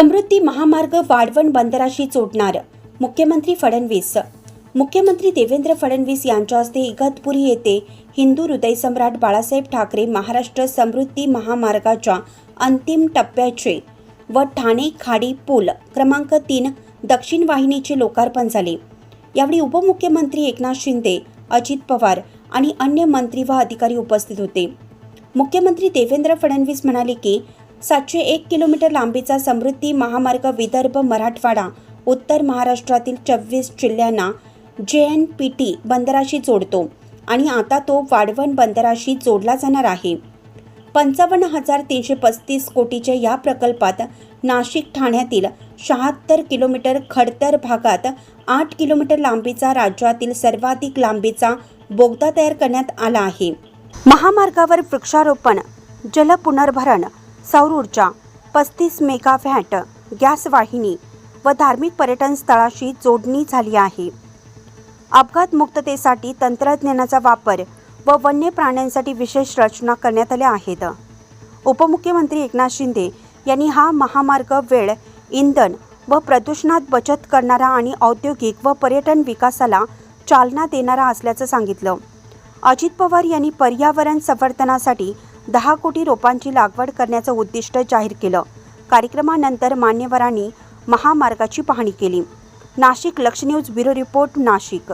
समृद्धी महामार्ग वाढवण बंदराशी जोडणार मुख्यमंत्री फडणवीस. मुख्यमंत्री देवेंद्र फडणवीस यांच्या हस्ते इगतपुरी येथे हिंदू हृदयसम्राट बाळासाहेब ठाकरे महाराष्ट्र समृद्धी महामार्गाच्या अंतिम टप्प्याचे व ठाणे खाडी पूल क्रमांक तीन दक्षिण वाहिनीचे लोकार्पण झाले. यावेळी उपमुख्यमंत्री एकनाथ शिंदे अजित पवार आणि अन्य मंत्री व अधिकारी उपस्थित होते. मुख्यमंत्री देवेंद्र फडणवीस म्हणाले की सातशे एक किलोमीटर लांबीचा समृद्धी महामार्ग विदर्भ मराठवाडा उत्तर महाराष्ट्रातील चव्वीस जिल्ह्यांना जे एन पी टी बंदराशी जोडतो आणि आता तो वाढवण बंदराशी जोडला जाणार आहे. पंचावन्न हजार तीनशे पस्तीस कोटीच्या या प्रकल्पात नाशिक ठाण्यातील शहात्तर किलोमीटर खडतर भागात आठ किलोमीटर लांबीचा राज्यातील सर्वाधिक लांबीचा बोगदा तयार करण्यात आला आहे. महामार्गावर वृक्षारोपण जलपुनर्भरण सौर ऊर्जा पस्तीस मेगावॅट गॅस वाहिनी व धार्मिक पर्यटन स्थळाशी जोडणी झाली आहे. अपघात मुक्ततेसाठी तंत्रज्ञानाचा वापर व वन्य प्राण्यांसाठी विशेष रचना करण्यात आल्या आहेत. उपमुख्यमंत्री एकनाथ शिंदे यांनी हा महामार्ग वेळ इंधन व प्रदूषणात बचत करणारा आणि औद्योगिक व पर्यटन विकासाला चालना देणारा असल्याचं सांगितलं. अजित पवार यांनी पर्यावरण संवर्धनासाठी दहा कोटी रोपांची लागवड करण्याचं उद्दिष्ट जाहीर केलं. कार्यक्रमानंतर मान्यवरांनी महामार्गाची पाहणी केली. नाशिक लक्ष न्यूज ब्युरो रिपोर्ट नाशिक.